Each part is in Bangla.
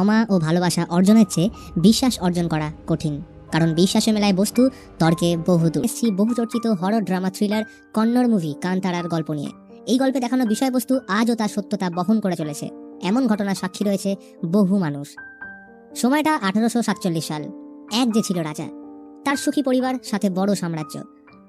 ক্ষমা ও ভালোবাসা অর্জনের চেয়ে বিশ্বাস অর্জন করা কঠিন। কারণ বিশ্বাসে মেলায় বস্তু, তর্কে বহুদূর। এসছি বহু চর্চিত horror drama thriller Kannada movie কান্তারার গল্প নিয়ে। এই গল্পে দেখানো বিষয়বস্তু আজও তার সত্যতা বহন করে চলেছে। এমন ঘটনা সাক্ষী রয়েছে বহু মানুষ। সময়টা আঠারোশো সাতচল্লিশ সাল। এক যে ছিল রাজা, তার সুখী পরিবার, সাথে বড় সাম্রাজ্য।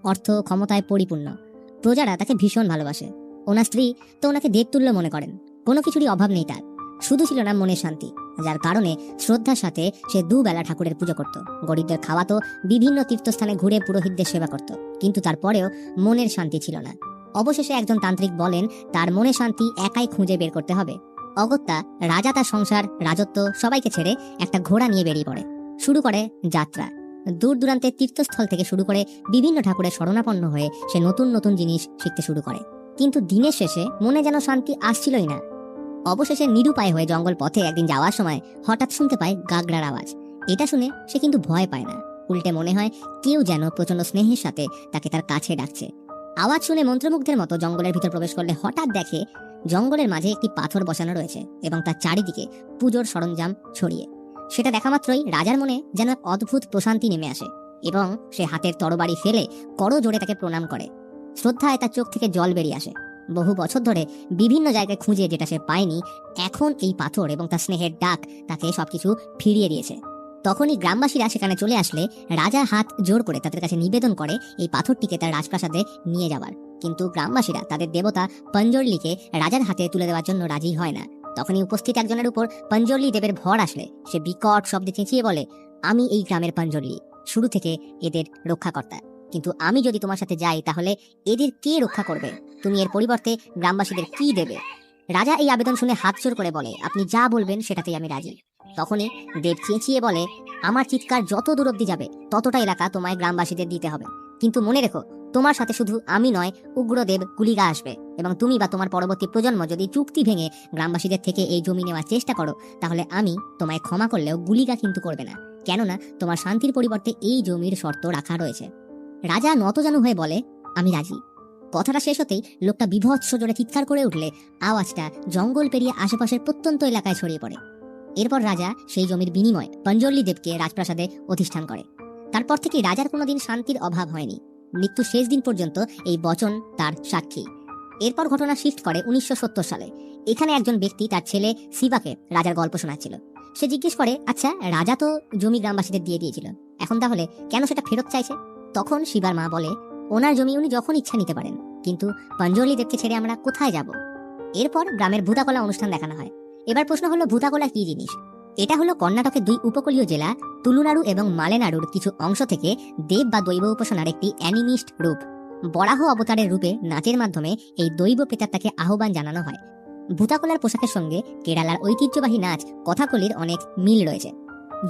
অর্থ ক্ষমতায় পরিপূর্ণ। প্রজারা তাকে ভীষণ ভালোবাসে। ওনার স্ত্রী তো ওনাকে দেবতুল্য মনে করেন। কোনো কিছুরই অভাব নেই তার। শুধু ছিল না মনের শান্তি। যার কারণে শ্রদ্ধার সাথে সে দুবেলা ঠাকুরের পুজো করত। গরিবদের খাওয়াতো বিভিন্ন তীর্থস্থানে ঘুরে পুরোহিতদের সেবা করত। কিন্তু তারপরেও মনের শান্তি ছিল না। অবশেষে একজন তান্ত্রিক বলেন, তার মনে শান্তি একাই খুঁজে বের করতে হবে। অগত্যা রাজা তার সংসার, রাজত্ব সবাইকে ছেড়ে একটা ঘোড়া নিয়ে বেরিয়ে পড়ে। শুরু করে যাত্রা। দূর দূরান্তের তীর্থস্থল থেকে শুরু করে বিভিন্ন ঠাকুরের শরণাপন্ন হয়ে সে নতুন নতুন জিনিস শিখতে শুরু করে। কিন্তু দিনের শেষে মনে যেন শান্তি আসছিলই না। অবশেষে নিরুপায় হয়ে জঙ্গল পথে একদিন যাওয়ার সময় হঠাৎ শুনতে পায় গাগড়ার আওয়াজ। এটা শুনে সে কিন্তু ভয় পায় না। উল্টে মনে হয় কেউ যেন প্রচণ্ড স্নেহের সাথে তাকে তার কাছে ডাকছে। আওয়াজ শুনে মন্ত্রমুগ্ধের মতো জঙ্গলের ভিতর প্রবেশ করলে হঠাৎ দেখে জঙ্গলের মাঝে একটি পাথর বসানো রয়েছে এবং তার চারিদিকে পুজোর সরঞ্জাম ছড়িয়ে। সেটা দেখা মাত্রই রাজার মনে যেন এক অদ্ভুত প্রশান্তি নেমে আসে এবং সে হাতের তরবারি ফেলে করো জোরে তাকে প্রণাম করে। শ্রদ্ধায় তার চোখ থেকে জল বেরিয়ে আসে। বহু বছর ধরে বিভিন্ন জায়গায় খুঁজে যেটা সে পায়নি, এখন এই পাথর এবং তার স্নেহের ডাক তাকে সবকিছু ফিরিয়ে দিয়েছে। তখনই গ্রামবাসীরা সেখানে চলে আসলে রাজা হাত জোর করে তাদের কাছে নিবেদন করে এই পাথরটিকে তার রাজপ্রাসাদে নিয়ে যাওয়ার। কিন্তু গ্রামবাসীরা তাদের দেবতা পঞ্জরলিকে রাজার হাতে তুলে দেওয়ার জন্য রাজি হয় না। তখনই উপস্থিত একজনের উপর পঞ্জরলি দেবের ভর আসলে। সে বিকট শব্দে চেঁচিয়ে বলে, আমি এই গ্রামের পঞ্জরলি শুরু থেকে এদের রক্ষাকর্তা। কিন্তু আমি যদি তোমার সাথে যাই তাহলে এদের কে রক্ষা করবে? তুমি এর পরিবর্তে গ্রামবাসীদের কি দেবে? রাজা এই আবেদন শুনে হাত জোর করে বলে, আপনি যা বলবেন সেটাতেই আমি রাজি। তখনই দেব চেঁচিয়ে বলে, আমার চিৎকার যত দূর অব্দি যাবে, ততটা এলাকা তোমায় গ্রামবাসীদের দিতে হবে। কিন্তু মনে রেখো, তোমার সাথে শুধু আমি নয়, উগ্রদেব গুলিগা আসবে এবং তুমি বা তোমার পরবর্তী প্রজন্ম যদি চুক্তি ভেঙে গ্রামবাসীদের থেকে এই জমি নেওয়ার চেষ্টা করো, তাহলে আমি তোমায় ক্ষমা করলেও গুলিগা কিন্তু করবে না। কেননা, তোমার শান্তির পরিবর্তে এই জমির শর্ত রাখা রয়েছে। রাজা নতজানু হয়ে বলে, আমি রাজি। কথাটা শেষ হতেই লোকটা বিভৎস জোরে চিৎকার করে উঠলে। আওয়াজটা জঙ্গল পেরিয়ে আশেপাশের প্রত্যন্ত এলাকায় ছড়িয়ে পড়ে। এরপর রাজা সেই জমির বিনিময়ে পঞ্জল্লি দেবকে রাজপ্রাসাদে অধিষ্ঠান করে। তারপর থেকে রাজার কোনোদিন শান্তির অভাব হয়নি। মৃত্যু শেষ দিন পর্যন্ত এই বচন তার সাক্ষী। এরপর ঘটনা শিফট করে উনিশশো সত্তর সালে। এখানে একজন ব্যক্তি তার ছেলে শিবাকে রাজার গল্প শোনাচ্ছিল। সে জিজ্ঞেস করে আচ্ছা রাজা তো জমি গ্রামবাসীদের দিয়ে দিয়েছিল। এখন তাহলে কেন সেটা ফেরত চাইছে? তখন শিবার মা বলে ওনার জমি উনি যখন ইচ্ছা নিতে পারেন, কিন্তু পঞ্জলি দেবকে ছেড়ে আমরা কোথায় যাব? এরপর গ্রামের ভূতাকলা অনুষ্ঠান দেখানো হয়। এবার প্রশ্ন হলো, ভূতাকলা কি জিনিস? এটা হলো কর্ণাটকের দুই উপকূলীয় জেলা, তুলুনাড়ু এবং মালেনাড়ুর কিছু অংশ থেকে দেব বা দৈব উপাসনার একটি অ্যানিমিস্ট রূপ। বরাহ অবতারের রূপে নাচের মাধ্যমে এই দৈব প্রেতাত্মাকে আহ্বান জানানো হয়। ভূতাকলার পোশাকের সঙ্গে কেরালার ঐতিহ্যবাহী নাচ, কথাকলির অনেক মিল রয়েছে।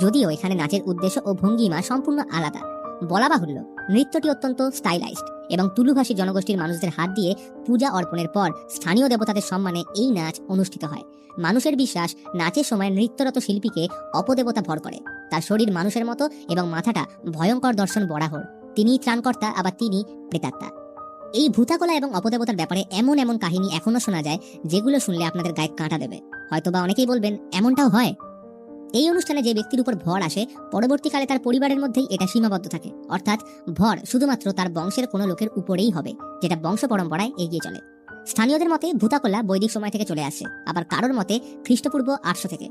যদিও এখানে নাচের উদ্দেশ্য ও ভঙ্গিমা সম্পূর্ণ আলাদা। বলা বাহুল্য, নৃত্যটি অত্যন্ত স্টাইলাইজড এবং তুলুভাষী জনগোষ্ঠীর মানুষদের হাত দিয়ে পূজা অর্পণের পর স্থানীয় দেবতাদের সম্মানে এই নাচ অনুষ্ঠিত হয়। মানুষের বিশ্বাস নাচের সময় নৃত্যরত শিল্পীকে অপদেবতা ভর করে। তার শরীর মানুষের মতো এবং মাথাটা ভয়ঙ্কর দর্শন বরাহর তিনি ত্রাণকর্তা, আবার তিনি প্রেতাত্মা। এই ভূতাকলা এবং অপদেবতার ব্যাপারে এমন এমন কাহিনী এখনও শোনা যায়, যেগুলো শুনলে আপনাদের গায়ে কাঁটা দেবে। হয়তোবা অনেকেই বলবেন, এমনটাও হয়? এই অনুষ্ঠানে যে ব্যক্তির উপর ভর আসে, পরবর্তীকালে তার পরিবারের মধ্যেই এটা সীমাবদ্ধ থাকে। অর্থাৎ ভর শুধুমাত্র তার বংশের কোনো লোকের উপরেই হবে, যেটা বংশ পরম্পরায় এগিয়ে চলে। স্থানীয়দের মতে ভূতাকলা বৈদিক সময় থেকে চলে আসে আবার কারোর মতে খ্রিস্টপূর্ব আটশো থেকে।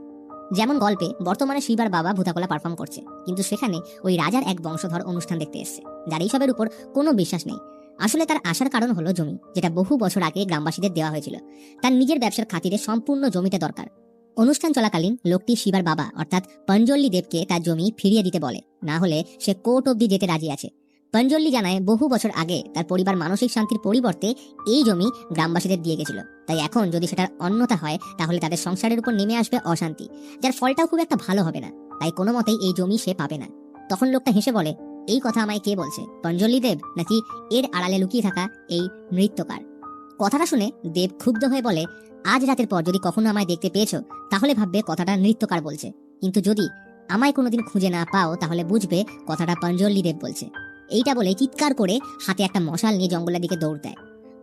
যেমন গল্পে, বর্তমানে শিবার বাবা ভূতাকলা পারফর্ম করছে, কিন্তু সেখানে ওই রাজার এক বংশধর অনুষ্ঠান দেখতে এসছে, যার এইসবের উপর কোনো বিশ্বাস নেই। আসলে তার আসার কারণ হলো জমি, যেটা বহু বছর আগে গ্রামবাসীদের দেওয়া হয়েছিল। তার নিজের ব্যবসার খাতিরে সম্পূর্ণ জমিতে দরকার। অনুষ্ঠান চলাকালীন লোকটি শিবার বাবা, অর্থাৎ পঞ্জল্লি দেবকে তার জমি ফিরিয়ে দিতে বলে। না হলে সে কোর্ট অব্দি যেতে রাজি আছে। পঞ্জল্লি জানায়, বহু বছর আগে তার পরিবার মানসিক শান্তির পরিবর্তে এই জমি গ্রামবাসীদের দিয়ে গেছিল। তাই এখন যদি সেটার অন্যতা হয়, তাহলে তাদের সংসারের উপর নেমে আসবে অশান্তি। যার ফলটাও খুব একটা ভালো হবে না। তাই কোনো মতেই এই জমি সে পাবে না। তখন লোকটা হেসে বলে, এই কথা আমায় কে বলছে? পঞ্জল্লি দেব? নাকি এর আড়ালে লুকিয়ে থাকা এই নৃত্যকার? কথাটা শুনে দেব ক্ষুব্ধ হয়ে বলে আজ রাতের পর যদি কখনো আমায় দেখতে পেয়েছ, তাহলে ভাববে কথাটা নৃত্যকার বলছে। কিন্তু যদি আমায় কোনোদিন খুঁজে না পাও, তাহলে বুঝবে কথাটা পঞ্জল্লি দেব বলছে। এইটা বলে চিৎকার করে হাতে একটা মশাল নিয়ে জঙ্গলের দিকে দৌড় দেয়।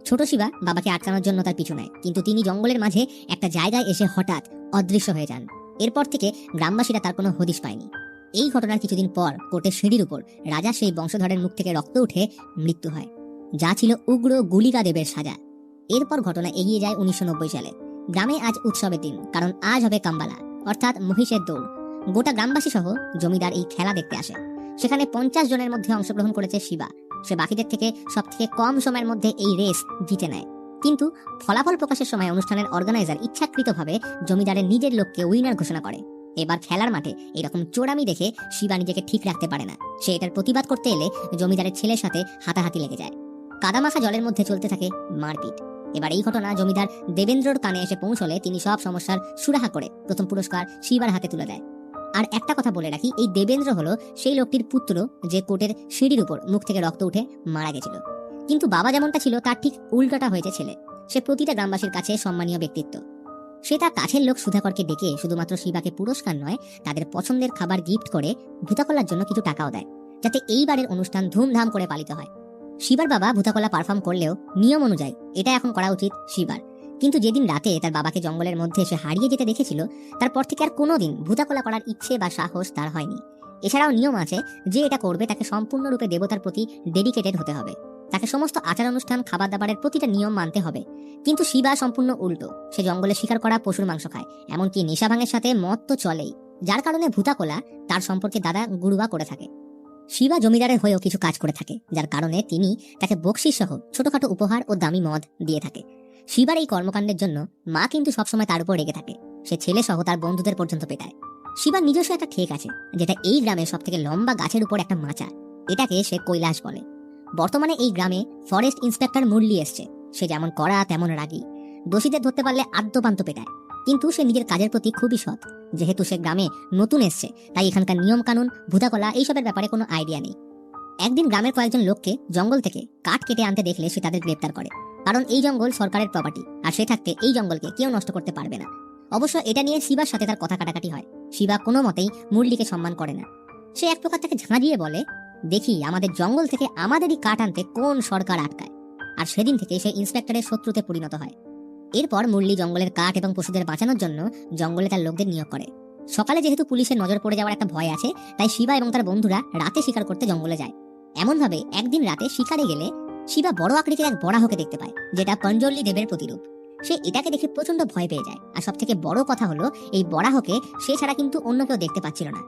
ছোট শিবা বাবাকে আটকানোর জন্য তার পিছু নেয়, কিন্তু তিনি জঙ্গলের মাঝে একটা জায়গায় এসে হঠাৎ অদৃশ্য হয়ে যান। এরপর থেকে গ্রামবাসীরা তার কোনো হদিশ পায়নি। এই ঘটনার কিছুদিন পর কোর্টের সিঁড়ির উপর রাজা সেই বংশধরের মুখ থেকে রক্ত উঠে মৃত্যু হয়। যা ছিল উগ্র গুলিকা দেবের সাজা। এরপর ঘটনা এগিয়ে যায় উনিশশো নব্বই সালে। গ্রামে আজ উৎসবের দিন, কারণ আজ হবে কাম্বালা, অর্থাৎ মহিষের দৌড়। গোটা গ্রামবাসী সহ জমিদার এই খেলা দেখতে আসে। সেখানে পঞ্চাশ জনের মধ্যে অংশগ্রহণ করেছে শিবা। সে বাকিদের থেকে সব থেকে কম সময়ের মধ্যে এই রেস জিতে নেয়। কিন্তু ফলাফল প্রকাশের সময় অনুষ্ঠানের অর্গানাইজার ইচ্ছাকৃতভাবে জমিদারের নিজের লোককে উইনার ঘোষণা করে। এবার খেলার মাঠে এরকম চোরামি দেখে শিবা নিজেকে ঠিক রাখতে পারে না। সে এটার প্রতিবাদ করতে এলে জমিদারের ছেলের সাথে হাতাহাতি লেগে যায়। কাদামাখা জলের মধ্যে চলতে থাকে মারপিট। এবার এই ঘটনা জমিদার দেবেন্দ্রর কানে এসে পৌঁছলে তিনি সব সমস্যার সুরাহা করে প্রথম পুরস্কার শিবার হাতে তুলে দেয়। আর একটা কথা বলে রাখি, এই দেবেন্দ্র হলো সেই লোকটির পুত্র যে কোর্টের সিঁড়ির উপর মুখ থেকে রক্ত উঠে মারা গেছিল। কিন্তু বাবা যেমনটা ছিল, তার ঠিক উল্টাটা হয়েছে ছেলে। সে প্রতিটা গ্রামবাসীর কাছে সম্মানীয় ব্যক্তিত্ব। সে তার কাছের লোক সুধাকরকে ডেকে শুধুমাত্র শিবাকে পুরস্কার নয়, তাদের পছন্দের খাবার গিফট করে ভূতাকলার জন্য কিছু টাকাও দেয়, যাতে এইবারের অনুষ্ঠান ধুমধাম করে পালিত হয়। শিবার বাবা ভূতাকলা পারফর্ম করলেও নিয়ম অনুযায়ী এটা এখন করা উচিত শিবার। কিন্তু যেদিন রাতে তার বাবাকে জঙ্গলের মধ্যে সে হারিয়ে যেতে দেখেছিল, তারপর থেকে আর কোনোদিন ভূতাকলা করার ইচ্ছে বা সাহস তার হয়নি। এছাড়াও নিয়ম আছে যে এটা করবে তাকে সম্পূর্ণরূপে দেবতার প্রতি ডেডিকেটেড হতে হবে। তাকে সমস্ত আচার অনুষ্ঠান খাবার দাবারের প্রতিটা নিয়ম মানতে হবে। কিন্তু শিবা সম্পূর্ণ উল্টো। সে জঙ্গলে শিকার করা পশুর মাংস খায়, এমনকি নেশা ভাঙের সাথে মদ তো চলেই। যার কারণে ভূতাকোলা তার সম্পর্কে দাদা গুরুবা করে থাকে। শিবা জমিদারের হয়েও কিছু কাজ করে থাকে, যার কারণে তিনি তাকে বকশিস সহ ছোটখাটো উপহার ও দামি মদ দিয়ে থাকে। শিবার এই কর্মকাণ্ডের জন্য মা কিন্তু সবসময় তার উপর রেগে থাকে, সে ছেলে সহ তার বন্ধুদের পর্যন্ত পেটায়। শিবার নিজস্ব একটা ঠেক আছে, যেটা এই গ্রামের সব থেকে লম্বা গাছের উপর একটা মাচা, এটাকে সে কৈলাস বলে। বর্তমানে এই গ্রামে ফরেস্ট ইন্সপেক্টর মুরলি এসছে, সে যেমন কড়া তেমন রাগী, দোষীদের ধরতে পারলে আদ্যপান্ত পেটায়। কিন্তু সে নিজের কাজের প্রতি খুবই সৎ। যেহেতু সে গ্রামে নতুন এসছে, তাই এখানকার নিয়ম কানুন ভূতাকলা এইসবের ব্যাপারে কোনো আইডিয়া নেই। একদিন গ্রামের কয়েকজন লোককে জঙ্গল থেকে কাঠ কেটে আনতে দেখলে সে তাদের গ্রেপ্তার করে। কারণ এই জঙ্গল সরকারের প্রপার্টি আর সে থাকতে এই জঙ্গলকে কেউ নষ্ট করতে পারবে না। অবশ্য এটা নিয়ে শিবার সাথে তার কথা কাটাকাটি হয়। শিবা কোনো মতেই মুরলিকে সম্মান করে না। সে এক প্রকার তাকে ঝাঁঝিয়ে বলে, দেখি, আমাদের জঙ্গল থেকে আমাদেরই কাঠ আনতে কোন সরকার আটকায়? আর সেদিন থেকে সে ইন্সপেক্টরের শত্রুতে পরিণত হয়। এরপর মুরলি জঙ্গলের কাঠ এবং পশুদের বাঁচানোর জন্য জঙ্গলে তার লোকদের নিয়োগ করে। সকালে যেহেতু পুলিশের নজর পড়ে যাওয়ার একটা ভয় আছে, তাই শিবা এবং তার বন্ধুরা রাতে শিকার করতে জঙ্গলে যায়। এমনভাবে একদিন রাতে শিকারে গেলে শিবা বড় আকৃতির এক বরাহকে দেখতে পায়, যেটা পঞ্জল্লি দেবের প্রতিরূপ। সে এটাকে দেখে প্রচণ্ড ভয় পেয়ে যায়, আর সব থেকে বড় কথা হলো, এই বরাহকে সে ছাড়া কিন্তু অন্য কেউ দেখতে পাচ্ছিল না।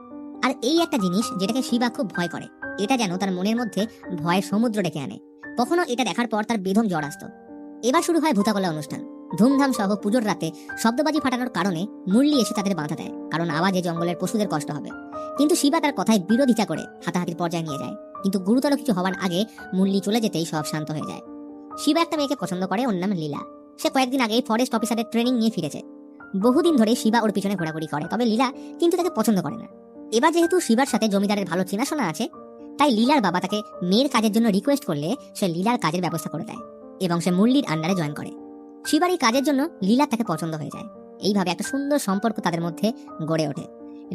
আর এই একটা জিনিস যেটাকে শিবা খুব ভয় করে, এটা যেন তার মনের মধ্যে ভয়ের সমুদ্র ডেকে আনে। কখনো এটা দেখার পর তার বেদম জ্বর আসতো। এবার শুরু হয় ভূতাকলা অনুষ্ঠান। ধুমধাম সহ পুজোর রাতে শব্দবাজি ফাটানোর কারণে মুরলি এসে তাদের বাধা দেয়, কারণ আওয়াজে জঙ্গলের পশুদের কষ্ট হবে। কিন্তু শিবা তার কথায় বিরোধিতা করে হাতাহাতির পর্যায়ে নিয়ে যায়। কিন্তু গুরুতর কিছু হওয়ার আগে মুরলি চলে যেতেই সব শান্ত হয়ে যায়। শিবা একটা মেয়েকে পছন্দ করে, ওর নাম লীলা। সে কয়েকদিন আগে ফরেস্ট অফিসারের ট্রেনিং নিয়ে ফিরেছে। বহুদিন ধরে শিবা ওর পিছনে ঘোরাঘুরি করে, তবে লীলা কিন্তু তাকে পছন্দ করে না। এবার যেহেতু শিবার সাথে জমিদারের ভালো চেনাশোনা আছে, তাই লীলার বাবা তাকে মেয়ের কাজের জন্য রিকোয়েস্ট করলে সে লীলার কাজের ব্যবস্থা করে দেয় এবং সে মুরলির আন্ডারে জয়েন করে। শিবার এই কাজের জন্য লীলা তাকে পছন্দ হয়ে যায়। এইভাবে একটা সুন্দর সম্পর্ক তাদের মধ্যে গড়ে ওঠে।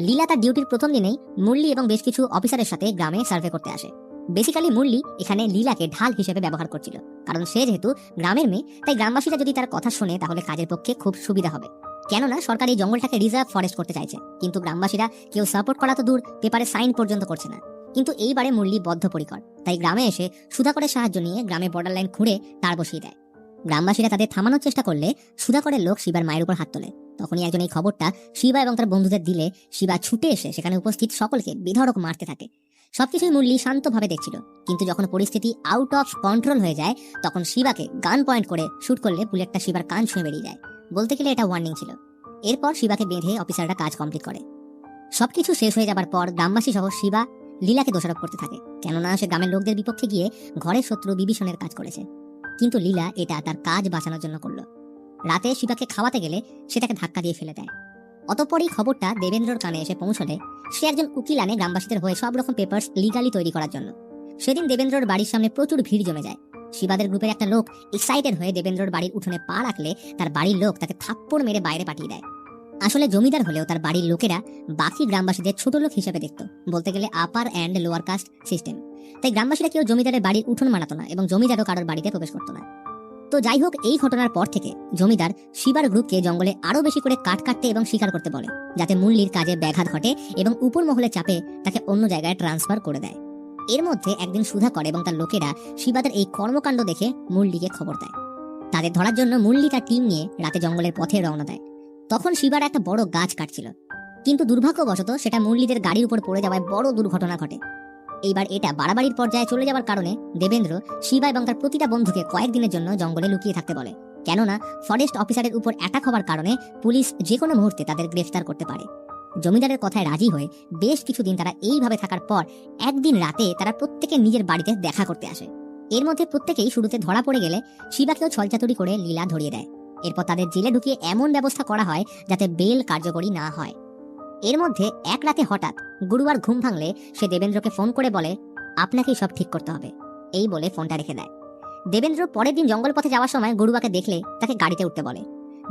লীলা তার ডিউটির প্রথম দিনেই মুরলি এবং বেশ কিছু অফিসারের সাথে গ্রামে সার্ভে করতে আসে। বেসিক্যালি মুরলি এখানে লীলাকে ঢাল হিসেবে ব্যবহার করছিল, কারণ সে যেহেতু গ্রামের মেয়ে, তাই গ্রামবাসীরা যদি তার কথা শোনে, তাহলে কাজের পক্ষে খুব সুবিধা হবে। কেননা সরকার এই জঙ্গলটাকে রিজার্ভ ফরেস্ট করতে চাইছে, কিন্তু গ্রামবাসীরা কেউ সাপোর্ট করা তো দূর, পেপারে সাইন পর্যন্ত করছে না। কিন্তু এইবারে মুরলি বদ্ধপরিকর, তাই গ্রামে এসে সুধাকরের সাহায্য নিয়ে গ্রামে বর্ডার লাইন খুঁড়ে তার বসিয়ে দেয়। গ্রামবাসীরা তাদের থামানোর চেষ্টা করলে সুধাকরের লোক শিবার মায়ের উপর হাত তোলে। তখনই একজন এই খবরটা শিবা এবং তার বন্ধুদের দিলে শিবা ছুটে এসে সেখানে উপস্থিত সকলকে বিধড়ক মারতে থাকে। সবকিছুই মুরলি শান্তভাবে দেখছিল। কিন্তু যখন পরিস্থিতি আউট অফ কন্ট্রোল হয়ে যায়, তখন শিবাকে গান পয়েন্ট করে শুট করলে বুলেটটা শিবার কান ছুঁয়ে বেরিয়ে যায়। বলতে গেলে এটা ওয়ার্নিং ছিল। এরপর শিবাকে বেঁধে অফিসাররা কাজ কমপ্লিট করে। সবকিছু শেষ হয়ে যাবার পর গ্রামবাসী সহ শিবা লীলাকে দোষারোপ করতে থাকে। কেননা সে গ্রামের লোকদের বিপক্ষে গিয়ে ঘরের শত্রু বিভীষণের কাজ করেছে। কিন্তু লীলা এটা তার কাজ বাঁচানোর জন্য করল। রাতে শিবাকে খাওয়াতে গেলে সে তাকে ধাক্কা দিয়ে ফেলে দেয়। অতপরই খবরটা দেবেন্দ্রর কানে এসে পৌঁছলে সে একজন উকিল আনে গ্রামবাসীদের হয়ে সব রকম পেপার্স লিগালি তৈরি করার জন্য। সেদিন দেবেন্দ্রর বাড়ির সামনে প্রচুর ভিড় জমে যায়। শিবাদের গ্রুপের একটা লোক এক্সাইটেড হয়ে দেবেন্দ্রর বাড়ির উঠোনে পা রাখলে তার বাড়ির লোক তাকে থাপ্পড় মেরে বাইরে পাঠিয়ে দেয়। আসলে জমিদার হলেও তার বাড়ির লোকেরা বাকি গ্রামবাসীদের ছোট লোক হিসেবে দেখত, বলতে গেলে upper and lower caste system তাই গ্রামবাসীরা কেউ জমিদারের বাড়ির উঠোন মানাতো না এবং জমিদারও কারোর বাড়িতে প্রবেশ করতো না। তো যাই হোক, এই ঘটনার পর থেকে জমিদার শিবার গ্রুপকে জঙ্গলে আরও বেশি করে কাঠ কাটতে এবং শিকার করতে বলে, যাতে মুল্লির কাজে ব্যাঘাত ঘটে এবং উপর মহলে চাপে তাকে অন্য জায়গায় ট্রান্সফার করে দেয়। এর মধ্যে একদিন সুধাকর এবং তার লোকেরা শিবাদের এই কর্মকাণ্ড দেখে মুল্লিকে খবর দেয়। তাদের ধরার জন্য মুল্লি তার টিম নিয়ে রাতে জঙ্গলের পথে রওনা দেয়। তখন শিবার একটা বড় গাছ কাটছিল। কিন্তু দুর্ভাগ্যবশত সেটা মুরলিদের গাড়ির উপর পড়ে যাওয়ায় বড় দুর্ঘটনা ঘটে। এইবার এটা বাড়াবাড়ির পর্যায়ে চলে যাওয়ার কারণে দেবেন্দ্র শিবা এবং তার প্রতিটা বন্ধুকে কয়েকদিনের জন্য জঙ্গলে লুকিয়ে থাকতে বলে। কেননা ফরেস্ট অফিসারের উপর অ্যাটাক হওয়ার কারণে পুলিশ যে কোনো মুহূর্তে তাদের গ্রেফতার করতে পারে। জমিদারের কথায় রাজি হয়ে বেশ কিছুদিন তারা এইভাবে থাকার পর একদিন রাতে তারা প্রত্যেকে নিজের বাড়িতে দেখা করতে আসে। এর মধ্যে প্রত্যেকেই শুরুতে ধরা পড়ে গেলে শিবাকেও ছলচাতুরি করে লীলা ধরিয়ে দেয়। এরপর তাদের জেলে ঢুকিয়ে এমন ব্যবস্থা করা হয় যাতে বেল কার্যকরী না হয়। এর মধ্যে এক রাতে হঠাৎ গুরুবার ঘুম ভাঙলে সে দেবেন্দ্রকে ফোন করে বলে, আপনাকেই সব ঠিক করতে হবে। এই বলে ফোনটা রেখে দেয়। দেবেন্দ্র পরের দিন জঙ্গল পথে যাওয়ার সময় গরুয়াকে দেখলে তাকে গাড়িতে উঠতে বলে।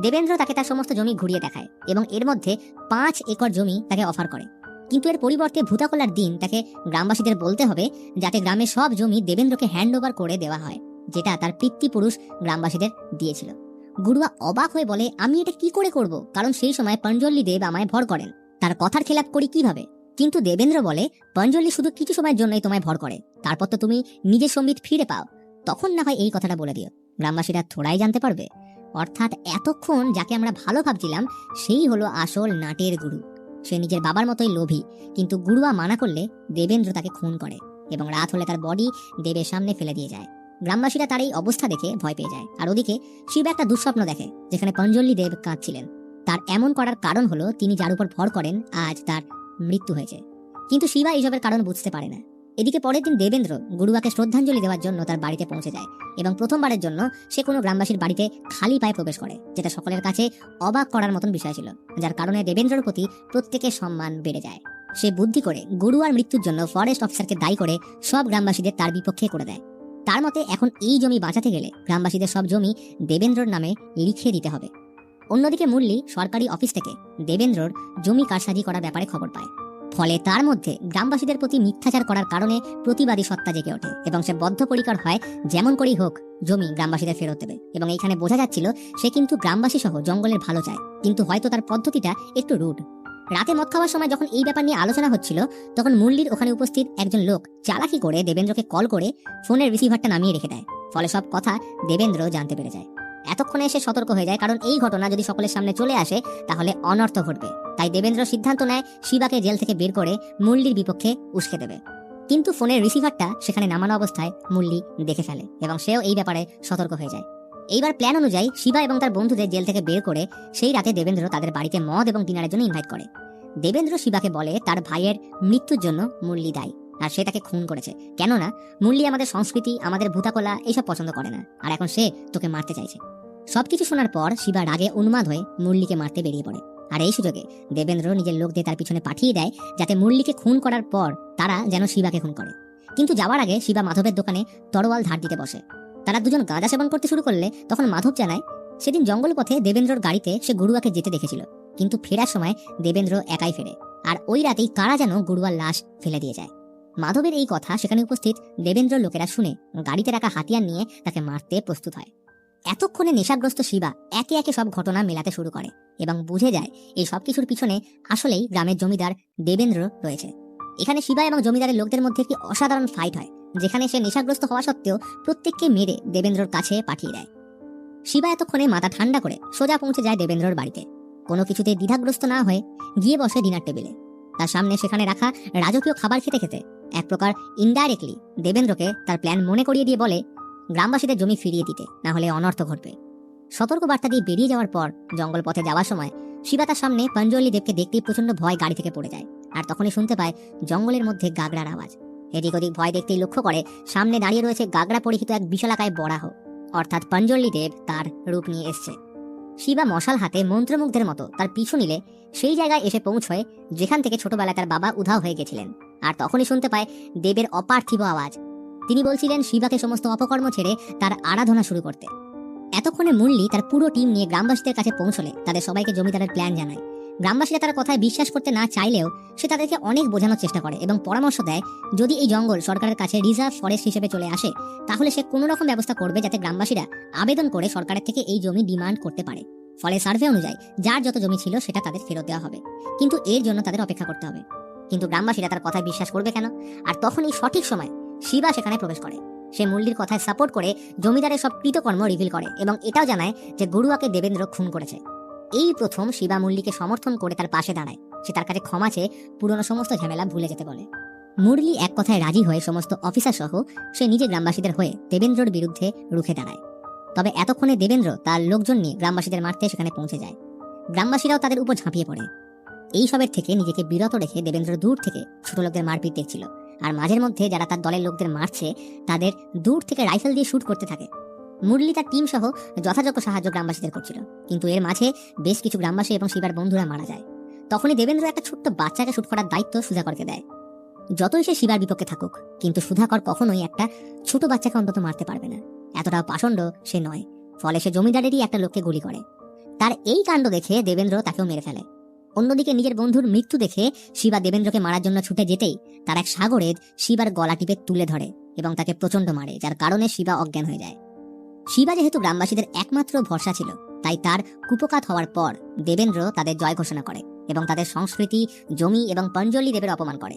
দেবেন্দ্র তাকে তার সমস্ত জমি ঘুরিয়ে দেখায় এবং এর মধ্যে পাঁচ একর জমি তাকে অফার করে। কিন্তু এর পরিবর্তে ভূতাকলার দিন তাকে গ্রামবাসীদের বলতে হবে যাতে গ্রামের সব জমি দেবেন্দ্রকে হ্যান্ড ওভার করে দেওয়া হয়, যেটা তার পিতৃপুরুষ গ্রামবাসীদের দিয়েছিল। গুরুয়া অবাক হয়ে বলে, আমি এটা কি করে করব? কারণ সেই সময় পঞ্জল্লি দেব আমায় ভর করেন। তার কথার খেলাপ করি কীভাবে? কিন্তু দেবেন্দ্র বলে, পঞ্জলি শুধু কিছু সময়ের জন্যই তোমায় ভর করে। তারপর তো তুমি নিজের সম্বিত ফিরে পাও। তখন না হয় এই কথাটা বলে দিও। গ্রামবাসীরা থোড়াই জানতে পারবে। অর্থাৎ এতক্ষণ যাকে আমরা ভালো ভাবছিলাম, সেই হলো আসল নাটের গুরু। সে নিজের বাবার মতোই লোভী, কিন্তু গুরুয়া মানা করলে দেবেন্দ্র তাকে খুন করে এবং রাত হলে তার বডি দেবের সামনে ফেলে দিয়ে যায়। গ্রামবাসীরা তার এই অবস্থা দেখে ভয় পেয়ে যায়। আর ওদিকে শিব একটা দুঃস্বপ্ন দেখে, যেখানে পঞ্জল্লি দেব কাঁদছিলেন। তার এমন করার কারণ হলো তিনি যার উপর ভর করেন, আজ তার মৃত্যু হয়েছে। কিন্তু শিবা এইসবের কারণ বুঝতে পারে না। এদিকে পরের দিন দেবেন্দ্র গুরুয়াকে শ্রদ্ধাঞ্জলি দেওয়ার জন্য তার বাড়িতে পৌঁছে যায় এবং প্রথমবারের জন্য সে কোনো গ্রামবাসীর বাড়িতে খালি পায়ে প্রবেশ করে, যেটা সকলের কাছে অবাক করার মতন বিষয় ছিল, যার কারণে দেবেন্দ্রর প্রতি প্রত্যেকের সম্মান বেড়ে যায়। সে বুদ্ধি করে গুরুয়ার মৃত্যুর জন্য ফরেস্ট অফিসারকে দায়ী করে সব গ্রামবাসীদের তার বিপক্ষে করে দেয়। তার মতে এখন এই জমি বাঁচাতে গেলে গ্রামবাসীদের সব জমি দেবেন্দ্রর নামে লিখে দিতে হবে। অন্যদিকে মুরলি সরকারি অফিস থেকে দেবেন্দ্রর জমি কারসাজি করার ব্যাপারে খবর পায়। ফলে তার মধ্যে গ্রামবাসীদের প্রতি মিথ্যাচার করার কারণে প্রতিবাদী সত্তা জেগে ওঠে এবং সে বদ্ধপরিকর হয় যেমন করেই হোক জমি গ্রামবাসীদের ফেরত দেবে। এবং এইখানে বোঝা যাচ্ছিল সে কিন্তু গ্রামবাসী সহ জঙ্গলের ভালো চায়। কিন্তু হয়তো তার পদ্ধতিটা একটু রুড। রাতে মদ খাওয়ার সময় যখন এই ব্যাপার নিয়ে আলোচনা হচ্ছিল, তখন মুরলির ওখানে উপস্থিত একজন লোক চালাকি করে দেবেন্দ্রকে কল করে ফোনের রিসিভারটা নামিয়ে রেখে দেয়। ফলে সব কথা দেবেন্দ্র জানতে পেরে যায়। এতক্ষণে এসে সতর্ক হয়ে যায়, কারণ এই ঘটনা যদি সকলের সামনে চলে আসে, তাহলে অনর্থ ঘটবে। তাই দেবেন্দ্র সিদ্ধান্ত নেয়, শিবাকে জেল থেকে বের করে মুরলির বিপক্ষে উস্কে দেবে। কিন্তু ফোনের রিসিভারটা সেখানে নামানো অবস্থায় মুরলি দেখে ফেলে, এবং সেও এই ব্যাপারে সতর্ক হয়ে যায়। এইবার প্ল্যান অনুযায়ী শিবা এবং তার বন্ধুদের জেল থেকে বের করে সেই রাতে দেবেন্দ্র তাদের বাড়িতে মদ এবং ডিনারের জন্য ইনভাইট করে। দেবেন্দ্র শিবাকে বলে তার ভাইয়ের মৃত্যুর জন্য মুরলি দায়ী আর সে তাকে খুন করেছে। কেননা মুরলি আমাদের সংস্কৃতি, আমাদের ভূতাকলা এইসব পছন্দ করে না আর এখন সে তোকে মারতে চাইছে। সবকিছু শোনার পর শিবা রাগে উন্মাদ হয়ে মুরলিকে মারতে বেরিয়ে পড়ে। আর এই সুযোগে দেবেন্দ্র নিজের লোকদের তার পিছনে পাঠিয়ে দেয় যাতে মুরলিকে খুন করার পর তারা যেন শিবাকে খুন করে। কিন্তু যাওয়ার আগে শিবা মাধবের দোকানে তরোয়াল ধার দিতে বসে। তারা দুজন গাঁজা সেবন করতে শুরু করলে তখন মাধব জানায়, সেদিন জঙ্গল পথে দেবেন্দ্রর গাড়িতে সে গুরুয়াকে যেতে দেখেছিল, কিন্তু ফেরার সময় দেবেন্দ্র একাই ফেরে, আর ওই রাতেই কারা যেন গুরুয়ার লাশ ফেলে দিয়ে যায়। মাধবের এই কথা সেখানে উপস্থিত দেবেন্দ্র লোকেরা শুনে গাড়িতে রাখা হাতিয়ার নিয়ে তাকে মারতে প্রস্তুত হয়। এতক্ষণে নেশাগ্রস্ত শিবা একে একে সব ঘটনা মেলাতে শুরু করে এবং বুঝে যায় এই সব কিছুর পিছনে আসলেই গ্রামের জমিদার দেবেন্দ্র রয়েছে। এখানে শিবা এবং জমিদারের লোকদের মধ্যে একটি অসাধারণ ফাইট হয়। যেখানে সে নেশাগ্রস্ত হওয়া সত্ত্বেও প্রত্যেককে মেরে দেবেন্দ্রর কাছে পাঠিয়ে দেয়। শিবা এতক্ষণে মাথা ঠান্ডা করে সোজা পৌঁছে যায় দেবেন্দ্রর বাড়িতে। কোনো কিছুতে দ্বিধাগ্রস্ত না হয়ে গিয়ে বসে ডিনার টেবিলে। তার সামনে সেখানে রাখা রাজকীয় খাবার খেতে খেতে এক প্রকার ইনডাইরেক্টলি দেবেন্দ্রকে তার প্ল্যান মনে করিয়ে দিয়ে বলে, গ্রামবাসীদের জমি ফিরিয়ে দিতে, না হলে অনর্থ ঘটবে। সতর্ক বার্তা দিয়ে বেরিয়ে যাওয়ার পর জঙ্গল পথে যাওয়ার সময় শিবা তার সামনে পঞ্জলি দেবকে দেখতেই প্রচণ্ড ভয় গাড়ি থেকে পড়ে যায়। আর তখনই শুনতে পায় জঙ্গলের মধ্যে গাগড়ার আওয়াজ। এদিক ওদিক ভয় দেখতেই লক্ষ্য করে সামনে দাঁড়িয়ে রয়েছে গাগড়া পরিহিত এক বিশালাকায় বরাহ। অর্থাৎ পঞ্জলি দেব তার রূপ নিয়ে এসছে। শিবা মশাল হাতে মন্ত্রমুগ্ধের মতো তার পিছু নিলে সেই জায়গায় এসে পৌঁছয় যেখান থেকে ছোটবেলায় তার বাবা উধাও হয়ে গেছিলেন। আর তখনই শুনতে পায় দেবের অপার্থিব আওয়াজ। তিনি বলছিলেন শিবাকে সমস্ত অপকর্ম ছেড়ে তার আরাধনা শুরু করতে। এতক্ষণে মুরলি তার পুরো টিম নিয়ে গ্রামবাসীদের কাছে পৌঁছলে তাদের সবাইকে জমিদারের প্ল্যান জানায়। গ্রামবাসীরা তার কথায় বিশ্বাস করতে না চাইলেও সে তাদেরকে অনেক বোঝানোর চেষ্টা করে এবং পরামর্শ দেয়, যদি এই জঙ্গল সরকারের কাছে রিজার্ভ ফরেস্ট হিসেবে চলে আসে, তাহলে সে কোনো রকম ব্যবস্থা করবে যাতে গ্রামবাসীরা আবেদন করে সরকারের থেকে এই জমি ডিমান্ড করতে পারে। ফলে সার্ভে অনুযায়ী যার যত জমি ছিল সেটা তাদের ফেরত দেওয়া হবে। কিন্তু এর জন্য তাদের অপেক্ষা করতে হবে। কিন্তু গ্রামবাসীরা তার কথায় বিশ্বাস করবে কেন? আর তখন এই সঠিক সময় শিবা সেখানে প্রবেশ করে। সে মুল্লির কথায় সাপোর্ট করে জমিদারের সব কৃতকর্ম রিভিল করে এবং এটাও জানায় যে গুরুয়াকে দেবেন্দ্র খুন করেছে। এই প্রথম শিবা মুরলিকে সমর্থন করে তার পাশে দাঁড়ায়। সে তার কাছে ক্ষমা চেয়ে পুরনো সমস্ত ঝামেলা ভুলে যেতে বলে। মুরলি এক কথায় রাজি হয়ে সমস্ত অফিসার সহ সে নিজে গ্রামবাসীদের হয়ে দেবেন্দ্রর বিরুদ্ধে রুখে দাঁড়ায়। তবে এতক্ষণে দেবেন্দ্র তার লোকজন নিয়ে গ্রামবাসীদের মারতে সেখানে পৌঁছে যায়। গ্রামবাসীরাও তাদের উপর ঝাঁপিয়ে পড়ে। এই সবের থেকে নিজেকে বিরত রেখে দেবেন্দ্র দূর থেকে ছোট লোকদের মারপিট দেখছিল। আর মাঝের মধ্যে যারা তার দলের লোকদের মারছে, তাদের দূর থেকে রাইফেল দিয়ে শ্যুট করতে থাকে। মুরলি তার টিম সহ যথাযোগ্য সাহায্য গ্রামবাসীদের করছিল। কিন্তু এর মাঝে বেশ কিছু গ্রামবাসী এবং শিবার বন্ধুরা মারা যায়। তখনই দেবেন্দ্র একটা ছোট্ট বাচ্চাকে শুট করার দায়িত্ব সুধাকরকে দেয়। যতই সে শিবার বিপক্ষে থাকুক, কিন্তু সুধাকর কখনোই একটা ছোট বাচ্চাকে অন্তত মারতে পারবে না। এতটাও পাষণ্ড সে নয়, ফলে সে জমিদারেরই একটা লোককে গুলি করে। তার এই কাণ্ড দেখে দেবেন্দ্র তাকেও মেরে ফেলে। অন্যদিকে নিজের বন্ধুর মৃত্যু দেখে শিবা দেবেন্দ্রকে মারার জন্য ছুটে যেতেই তার এক সাগরেদ শিবার গলা টিপে তুলে ধরে এবং তাকে প্রচণ্ড মারে, যার কারণে শিবা অজ্ঞান হয়ে যায়। শিবা যেহেতু গ্রামবাসীদের একমাত্র ভরসা ছিল, তাই তার কুপকাত হওয়ার পর দেবেন্দ্র তাদের জয় ঘোষণা করে এবং তাদের সংস্কৃতি, জমি এবং পঞ্জলি দেবের অপমান করে।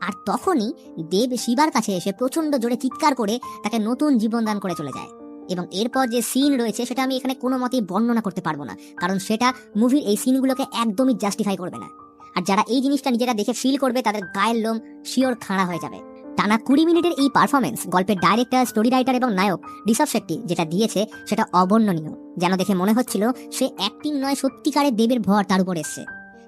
আর তখনই দেব শিবার কাছে এসে প্রচণ্ড জোরে চিৎকার করে তাকে নতুন জীবন দান করে চলে যায়। এবং এরপর যে সিন রয়েছে সেটা আমি এখানে কোনো মতেই বর্ণনা করতে পারব না, কারণ সেটা মুভির এই সিনগুলোকে একদমই জাস্টিফাই করবে না। আর যারা এই জিনিসটা নিজেরা দেখে ফিল করবে, তাদের গায়ের লোম শিওর খাড়া হয়ে যাবে। টানা কুড়ি মিনিটের এই পারফরমেন্স গল্পের ডাইরেক্টর স্টোরি রাইটার এবং নায়ক ঋষভ শেট্টি যেটা দিয়েছে সেটা অবর্ণনীয়। যেন দেখে মনে হচ্ছিল সে অ্যাক্টিং নয়, সত্যিকারের দেবের ভর তার উপর এসছে।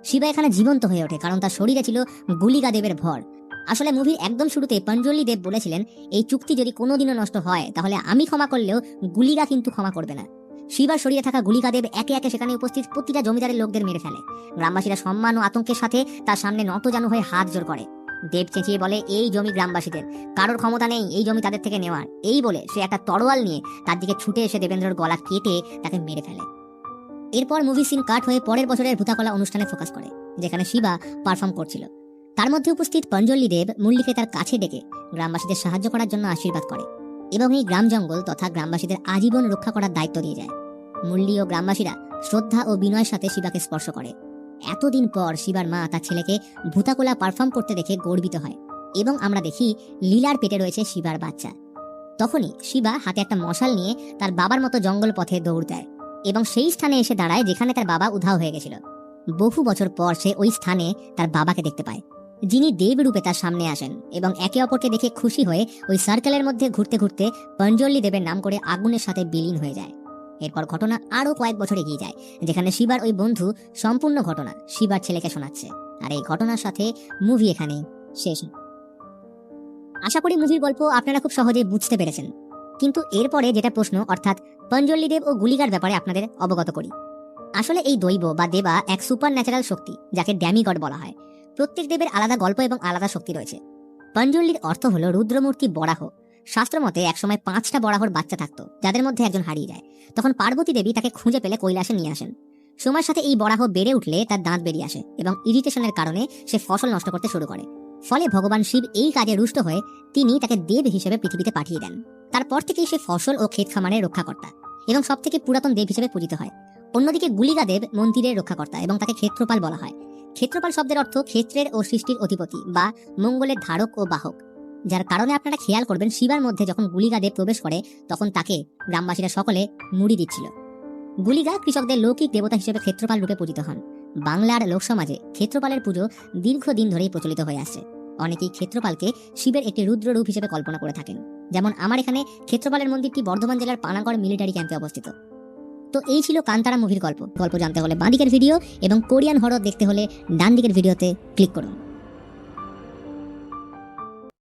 শিবা এখানে জীবন্ত হয়ে ওঠে কারণ তার শরীরে ছিল গুলিগা দেবের ভর। আসলে মুভির একদম শুরুতে পঞ্জলি দেব বলেছিলেন, এই চুক্তি যদি কোনোদিনও নষ্ট হয়, তাহলে আমি ক্ষমা করলেও গুলিগা কিন্তু ক্ষমা করবে না। শিবার শরীরে থাকা গুলিকা দেব একে একে সেখানে উপস্থিত প্রতিটা জমিদারের লোকদের মেরে ফেলে। গ্রামবাসীরা সম্মান ও আতঙ্কের সাথে তার সামনে নতজানু হয়ে হাত জোর করে। দেব চেঁচিয়ে বলে, এই জমি গ্রামবাসীদের, কারোর ক্ষমতা নেই, এই জমি তাদের থেকে নেওয়ার। এই বলে সে একটা তরোয়াল নিয়ে তার দিকে ছুটে এসে দেবেন্দ্রর গলা কেটে তাকে মেরে ফেলে। এরপর মুভি সিন কাট হয়ে পরের বছরের ভূতাকলা অনুষ্ঠানে ফোকাস করে, যেখানে শিবা পারফর্ম করছিল। তার মধ্যে উপস্থিত পঞ্জলি দেব মুল্লিকে তার কাছে ডেকে গ্রামবাসীদের সাহায্য করার জন্য আশীর্বাদ করে এবং এই গ্রাম জঙ্গল তথা গ্রামবাসীদের আজীবন রক্ষা করার দায়িত্ব দিয়ে যায়। মুল্লি ও গ্রামবাসীরা শ্রদ্ধা ও বিনয়ের সাথে শিবাকে স্পর্শ করে। এতদিন পর শিবার মা তার ছেলেকে ভূতাকোলা পারফর্ম করতে দেখে গর্বিত হয় এবং আমরা দেখি লীলার পেটে রয়েছে শিবার বাচ্চা। তখনই শিবা হাতে একটা মশাল নিয়ে তার বাবার মতো জঙ্গল পথে দৌড় দেয় এবং সেই স্থানে এসে দাঁড়ায় যেখানে তার বাবা উধাও হয়ে গেছিল। বহু বছর পর সে ওই স্থানে তার বাবাকে দেখতে পায়। যিনি দেব রূপে তার সামনে আসেন এবং একে অপরকে দেখে খুশি হয়ে ওই সার্কেলের মধ্যে ঘুরতে ঘুরতে পঞ্জলি দেবের নাম করে আগুনের সাথে বিলীন হয়ে যায়। এরপর ঘটনা আরও কয়েক বছর এগিয়ে যায়, যেখানে শিবার ওই বন্ধু সম্পূর্ণ ঘটনা শিবার ছেলেকে শোনাচ্ছে। আর এই ঘটনার সাথে মুভি এখানেই শেষ। আশা করি মুভির গল্প আপনারা খুব সহজেই বুঝতে পেরেছেন। কিন্তু এরপরে যেটা প্রশ্ন, অর্থাৎ পঞ্জলি দেব ও গুলিগার ব্যাপারে আপনাদের অবগত করি। আসলে এই দৈব বা দেবা এক সুপার ন্যাচারাল শক্তি, যাকে ড্যামিগড বলা হয়। প্রত্যেক দেবের আলাদা গল্প এবং আলাদা শক্তি রয়েছে। পঞ্জলির অর্থ হলো রুদ্রমূর্তি বরাহ শাস্ত্র মতে একসময় পাঁচটা বরাহর বাচ্চা থাকতো, যাদের মধ্যে একজন হারিয়ে যায়। তখন পার্বতী দেবী তাকে খুঁজে পেলে কৈলাসে নিয়ে আসেন। সময়ের সাথে এই বরাহ বেড়ে উঠলে তার দাঁত বেরিয়ে আসে এবং ইরিটেশনের কারণে সে ফসল নষ্ট করতে শুরু করে। ফলে ভগবান শিব এই কাজে রুষ্ট হয়ে তিনি তাকে দেব হিসেবে পৃথিবীতে পাঠিয়ে দেন। তারপর থেকেই সে ফসল ও ক্ষেত খামারের রক্ষাকর্তা এবং সব থেকে পুরাতন দেব হিসেবে পূজিত হয়। অন্যদিকে গুলিগা দেব মন্দিরের রক্ষাকর্তা এবং তাকে ক্ষেত্রপাল বলা হয়। ক্ষেত্রপাল শব্দের অর্থ ক্ষেত্রের ও সৃষ্টির অধিপতি বা মঙ্গলের ধারক ও বাহক। যার কারণে আপনারা খেয়াল করবেন শিবার মধ্যে যখন গুলিগা দেব প্রবেশ করে, তখন তাকে গ্রামবাসীরা সকলে মুড়ি দিচ্ছিল। গুলিগা কৃষকদের লৌকিক দেবতা হিসেবে ক্ষেত্রপাল রূপে পূজিত হন। বাংলার লোকসমাজে ক্ষেত্রপালের পুজো দীর্ঘদিন ধরেই প্রচলিত হয়ে আসছে অনেকেই ক্ষেত্রপালকে শিবের একটি রুদ্র রূপ হিসেবে কল্পনা করে থাকেন। যেমন আমার এখানে ক্ষেত্রপালের মন্দিরটি বর্ধমান জেলার পানাগড় মিলিটারি ক্যাম্পে অবস্থিত। তো এই ছিল কান্তারা মুভির গল্প। গল্প জানতে হলে বাঁদিকের ভিডিও এবং কোরিয়ান হরর দেখতে হলে ডান দিকের ভিডিওতে ক্লিক করুন।